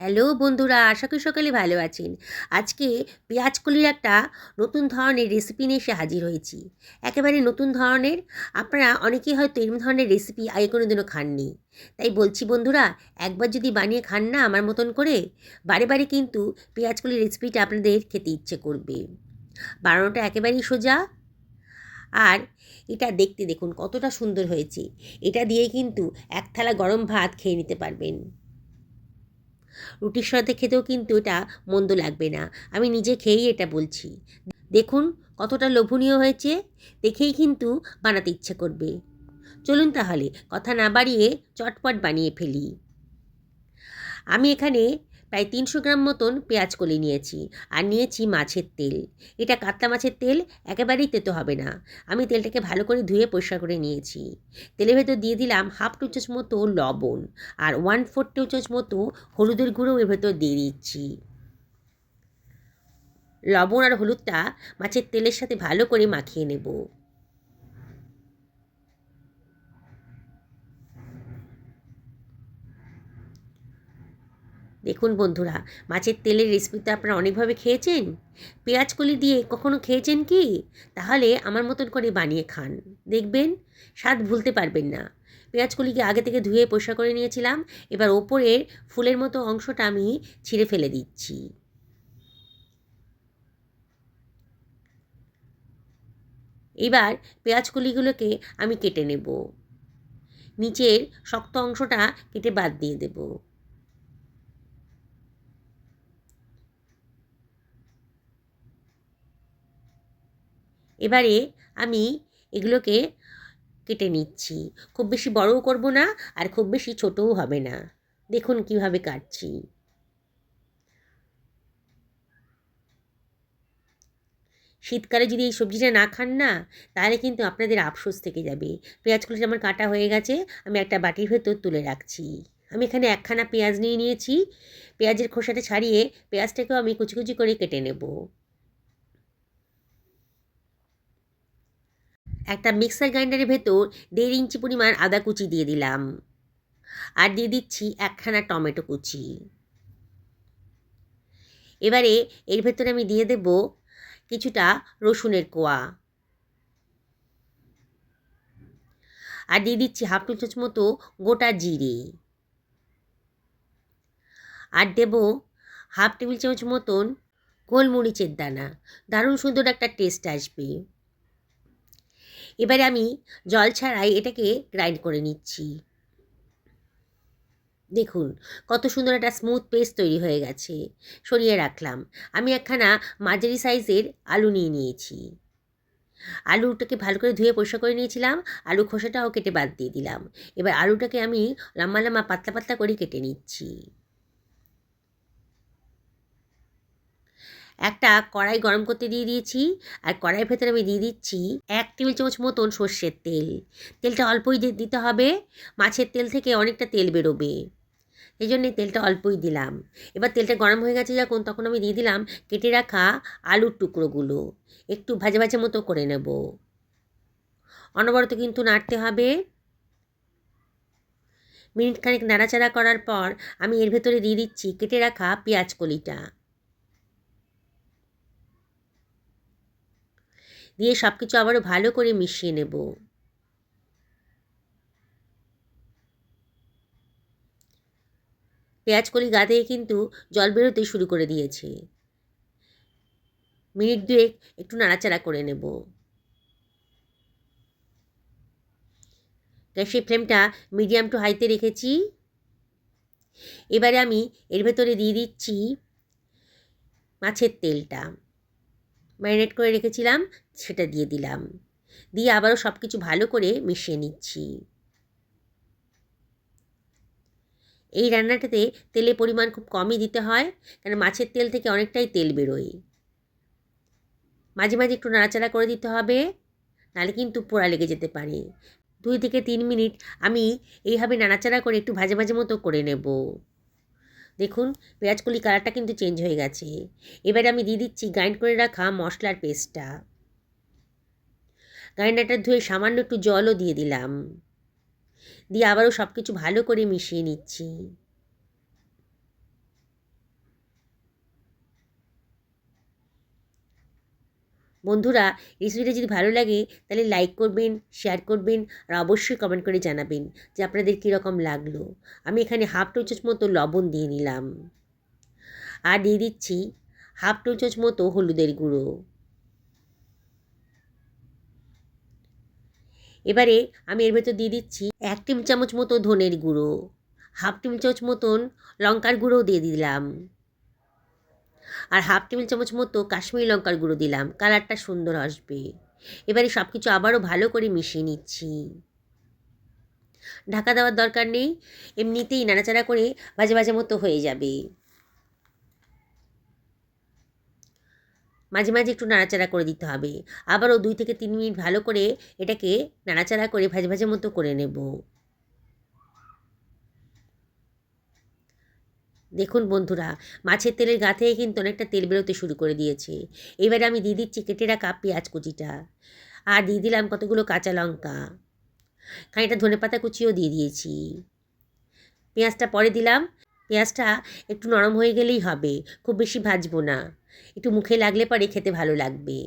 Hello বন্ধুরা, আশা করি সকালে ভালো আছেন। আজকে পেঁয়াজ কলির একটা নতুন ধরনের রেসিপি নিয়ে এসে হাজির হয়েছি। একেবারে নতুন ধরনের, আপনারা অনেকেই হয়তো এরকম ধরনের রেসিপি আগে কোনো দিনও খাননি। তাই বলছি বন্ধুরা, একবার যদি বানিয়ে খান না আমার মতন করে, বারে বারে কিন্তু পেঁয়াজ কলির রেসিপিটা আপনাদের খেতে ইচ্ছে করবে। বানানোটা একেবারেই সোজা। আর এটা দেখতে দেখুন কতটা সুন্দর হয়েছে। এটা দিয়ে কিন্তু এক থালা গরম ভাত খেয়ে নিতে পারবেন। রুটির সাথে খেতেও কিন্তু এটা মন্দ লাগবে না। আমি নিজে খেয়েই এটা বলছি। দেখুন কতটা লোভনীয় হয়েছে, দেখেই কিন্তু বানাতে ইচ্ছে করবে। চলুন তাহলে, কথা না বাড়িয়ে চটপট বানিয়ে ফেলি। আমি এখানে প্রায় তিনশো গ্রাম মতন পেঁয়াজ কলি নিয়েছি আর নিয়েছি মাছের তেল। এটা কাতলা মাছের তেল, একেবারেই তেতো হবে না। আমি তেলটাকে ভালো করে ধুয়ে পরিষ্কার করে নিয়েছি। তেলের ভেতর দিয়ে দিলাম হাফ টু চামচ মতো লবণ আর ওয়ান ফোর টু চামচ মতো হলুদের গুঁড়ো এর ভেতর দিয়ে দিচ্ছি। লবণ আর হলুদটা মাছের তেলের সাথে ভালো করে মাখিয়ে নেব। দেখুন বন্ধুরা, মাছের তেলের রেসিপি তো আপনারা অনেকভাবে খেয়েছেন? পেঁয়াজ কলি দিয়ে কখনো খেয়েছেন কি? তাহলে আমার মতন করে বানিয়ে খান। দেখবেন স্বাদ ভুলতে পারবেন না। পেঁয়াজ কলিকে আগে থেকে ধুয়ে পরিষ্কার করে নিয়েছিলাম, এবার ওপরের ফুলের মতো অংশটা আমি ছিঁড়ে ফেলে দিচ্ছি। এবার পেঁয়াজ কলিগুলোকে আমি কেটে নেব। নিচের শক্ত অংশটা কেটে বাদ দিয়ে দেবো। এবারে আমি এগুলোকে কেটে নিচ্ছি। খুব বেশি বড়ও করব না আর খুব বেশি ছোটও হবে না। দেখুন কীভাবে কাটছি। শীতকালে যদি এই সবজিটা না খান না, তাহলে কিন্তু আপনাদের আফসোস থেকে যাবে। পেঁয়াজগুলো আমার কাটা হয়ে গেছে, আমি একটা বাটির ভেতর তুলে রাখছি। আমি এখানে একখানা পেঁয়াজ নিয়ে নিয়েছি। পেঁয়াজের খোসাটা ছাড়িয়ে পেঁয়াজটাকেও আমি কুচি কুচি করে কেটে নেব। একটা মিক্সার গ্রাইন্ডারের ভেতর দেড় ইঞ্চি পরিমাণ আদা কুচি দিয়ে দিলাম। আর দিয়ে দিচ্ছি একখানা টমেটো কুচি। এবারে এর ভেতরে আমি দিয়ে দেব কিছুটা রসুনের কোয়া। আর দিয়ে দিচ্ছি হাফ টি চামচ মতো গোটা জিরে। আর দেব হাফ টেবিল চামচ মতন গোলমরিচের দানা। দারুণ সুন্দর একটা টেস্ট আসবে। এবারে আমি জল ছাড়াই এটাকে গ্রাইন্ড করে নিচ্ছি। দেখুন, কত সুন্দর একটা স্মুথ পেস্ট তৈরি হয়ে গেছে। সরিয়ে রাখলাম। আমি একখানা মাঝারি সাইজের আলু নিয়ে নিয়েছি। আলুটাকে ভালো করে ধুয়ে পরিষ্কার করে নিয়েছিলাম। আলু খোসাটাও কেটে বাদ দিয়ে দিলাম। এবার আলুটাকে আমি লম্বা লম্বা পাতলা পাতলা করে কেটে নিচ্ছি। একটা কড়াই গরম করতে দিয়ে দিয়েছি আর কড়াইয়ের ভেতরে আমি দিয়ে দিচ্ছি এক টেবিল চামচ মতন সর্ষের তেল। তেলটা অল্পই দিতে হবে, মাছের তেল থেকে অনেকটা তেল বেরোবে। এই জন্যে তেলটা অল্পই দিলাম। এবার তেলটা গরম হয়ে গেছে যখন, তখন আমি দিয়ে দিলাম কেটে রাখা আলুর টুকরোগুলো। একটু ভাজা ভাজা মতো করে নেব। অনবরত কিন্তু নাড়তে হবে। মিনিট খানিক নাড়াচাড়া করার পর আমি এর ভেতরে দিয়ে দিচ্ছি কেটে রাখা পেঁয়াজ কলিটা। দিয়ে সব কিছু আবারও ভালো করে মিশিয়ে নেব। পেঁয়াজ কলি গা থেকে কিন্তু জল বেরোতে শুরু করে দিয়েছে। মিনিট দুয়েক একটু নাড়াচাড়া করে নেব। গ্যাসের ফ্লেমটা মিডিয়াম টু হাইতে রেখেছি। এবারে আমি এর ভেতরে দিয়ে দিচ্ছি মাছের তেলটা। ম্যারিনেট করে রেখেছিলাম, সেটা দিয়ে দিলাম। দিয়ে আবারও সব কিছু ভালো করে মিশিয়ে নিচ্ছি। এই রান্নাটাতে তেলের পরিমাণ খুব কমই দিতে হয় কারণ মাছের তেল থেকে অনেকটাই তেল বেরোয়। মাঝে মাঝে একটু নাড়াচাড়া করে দিতে হবে, নাহলে কিন্তু পোড়া লেগে যেতে পারে। দুই থেকে তিন মিনিট আমি এইভাবে নাড়াচাড়া করে একটু ভাজে ভাজে মতো করে নেব। দেখুন পেঁয়াজকলি কালারটা কিন্তু চেঞ্জ হয়ে গেছে। এবার আমি দিয়ে দিচ্ছি গ্রাইন্ড করে রাখা মশলার পেস্টটা গ্রাইন্ডারটা ধুয়ে সামান্য একটু জলও দিয়ে দিলাম। দিয়ে আবারও সব কিছু ভালো করে মিশিয়ে নিচ্ছি। বন্ধুরা রেসিপিটা যদি ভালো লাগে, তাহলে লাইক করবেন শেয়ার করবেন, আর অবশ্যই কমেন্ট করে জানাবেন যে আপনাদের কীরকম লাগল। আমি এখানে হাফ টো চামচ মতো লবণ দিয়ে নিলাম। আর দিয়ে দিচ্ছি হাফ টো চামচ মতো হলুদের গুঁড়ো। এবারে আমি এর ভেতর দিয়ে দিচ্ছি এক টেবিল চামচ মতো ধনের গুঁড়ো হাফ টেবিল চামচ মতন লঙ্কার গুঁড়োও দিয়ে দিলাম। আর হাফ টেবিল চামচ মতো কাশ্মীরি লঙ্কার গুঁড়ো দিলাম। কালারটা সুন্দর আসবে। এবারে সব কিছু আবারও ভালো করে মিশিয়ে নিচ্ছি। ঢাকা দেওয়ার দরকার নেই। এমনিতেই নাড়াচাড়া করে ভাজে ভাজে মতো হয়ে যাবে। মাঝে মাঝে একটু নাড়াচাড়া করে দিতে হবে। আবারও দুই থেকে তিন মিনিট ভালো করে এটাকে নাড়াচাড়া করে ভাজে ভাজে মতো করে নেব। দেখুন বন্ধুরা, মাছের তেলের গা থেকে কিন্তু অনেকটা তেল বেরোতে শুরু করে দিয়েছে। এবারে আমি দিয়ে দিচ্ছি কেটে রাখা পেঁয়াজ কুচিটা আর দিয়ে দিলাম কতগুলো কাঁচা লঙ্কা। খানিকটা ধনে পাতা কুচিও দিয়ে দিয়েছি। পেঁয়াজটা পরে দিলাম। পেঁয়াজটা একটু নরম হয়ে গেলেই হবে, খুব বেশি ভাজবো না। একটু মুখে লাগলে পরে খেতে ভালো লাগবে।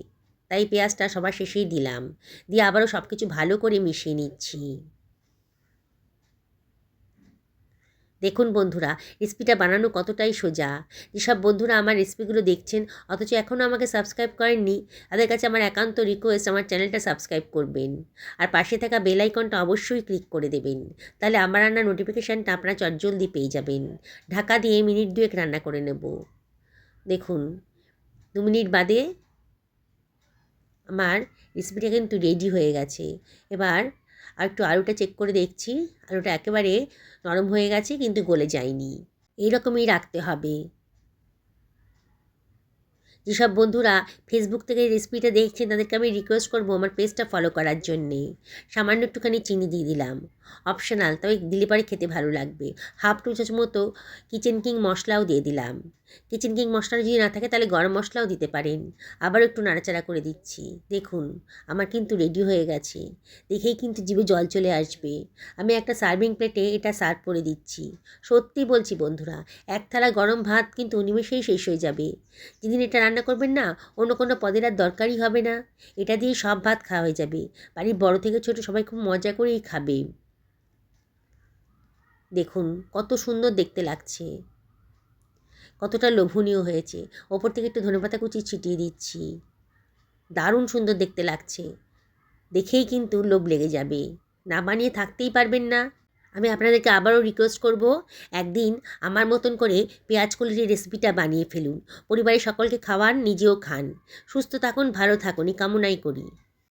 তাই পেঁয়াজটা সবার শেষেই দিলাম। দিয়ে আবারও সব কিছু ভালো করে মিশিয়ে নিচ্ছি। দেখুন বন্ধুরা, রেসিপিটা বানানো কতটাই সোজা। যেসব বন্ধুরা আমার রেসিপিগুলো দেখছেন, অথচ এখনও আমাকে সাবস্ক্রাইব করেননি, তাদের কাছে আমার একান্ত রিকোয়েস্ট আমার চ্যানেলটা সাবস্ক্রাইব করবেন। আর পাশে থাকা বেল আইকনটা অবশ্যই ক্লিক করে দেবেন। তাহলে আমার রান্নার নোটিফিকেশানটা আপনারা চটজলদি পেয়ে যাবেন। ঢাকা দিয়ে মিনিট দুয়েক রান্না করে নেব। দেখুন, দু মিনিট বাদে আমার রেসিপিটা কিন্তু রেডি হয়ে গেছে। এবার আর একটু আলুটা চেক করে দেখছি। আলুটা একেবারে নরম হয়ে গেছে, কিন্তু গলে যায়নি। এইরকমই রাখতে হবে। যেসব বন্ধুরা ফেসবুক থেকে রেসিপিটা দেখছেন, তাদেরকে আমি রিকোয়েস্ট করব আমার পেজটা ফলো করার জন্যে। সামান্য একটুখানি চিনি দিয়ে দিলাম। অপশনাল তবে দিলে পরে খেতে ভালো লাগবে। হাফ টু চামচ মতো কিচেন কিং মশলাও দিয়ে দিলাম। কিচেন কিং মশলা যদি না থাকে, তাহলে গরম মশলাও দিতে পারেন। আবার একটু নাড়াচাড়া করে দিচ্ছি। দেখুন, আমার কিন্তু রেডি হয়ে গেছে। দেখেই কিন্তু জিভে জল চলে আসবে। আমি একটা সার্ভিং প্লেটে এটা সার্ভ করে দিচ্ছি। সত্যি বলছি বন্ধুরা, এক থালা গরম ভাত কিন্তু নিমেষেই শেষ হয়ে যাবে। যেদিন এটা রান্না করবেন না, অন্য কোনো পদের আর দরকারই হবে না। এটা দিয়ে সব ভাত খাওয়া হয়ে যাবে। বাড়ির বড় থেকে ছোট সবাই খুব মজা করেই খাবে। দেখুন, কত সুন্দর দেখতে লাগছে। কতটা লোভনীয় হয়েছে। ওপর থেকে একটু ধনেপাতা কুচি ছিটিয়ে দিচ্ছি। দারুণ সুন্দর দেখতে লাগছে। দেখেই কিন্তু লোভ লেগে যাবে। না বানিয়ে থাকতেই পারবেন না। আমি আপনাদেরকে আবারও রিকোয়েস্ট করব, একদিন আমার মতন করে পেঁয়াজ কলির রেসিপিটা বানিয়ে ফেলুন। পরিবারের সকলকে খাওয়ান, নিজেও খান। সুস্থ থাকুন, ভালো থাকুন, এই কামনাই করি।